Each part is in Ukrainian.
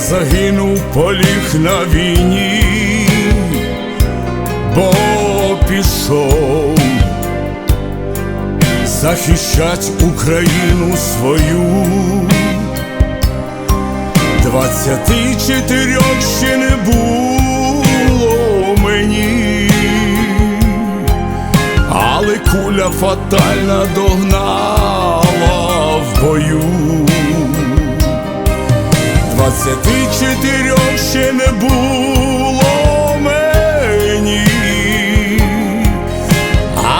Загинув поліг на війні, бо пішов захищать Україну свою. Двадцяти чотирьох ще не було мені, але куля фатальна догнала в бою. Двадцяти чотирьох ще не було мені,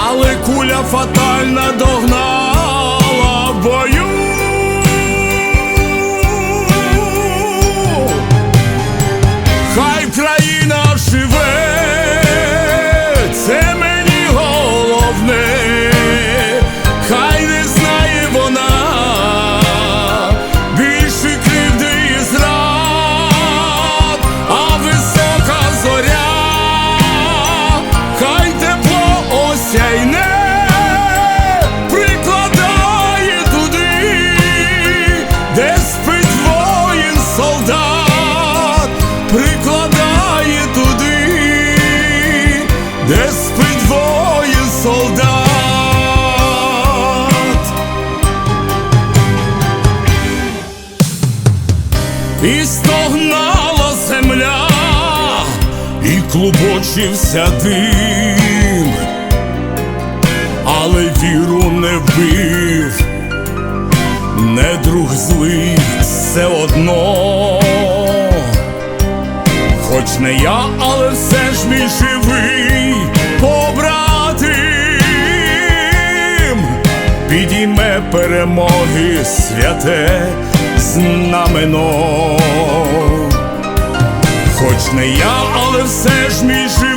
але куля фатальна догнала І стогнала земля, і клубочився дим, але віру не вбив, не друг злий все одно, хоч не я, але все ж мій живий побратим, підійме перемоги святе знамено. Хоч не я, але все ж мій живий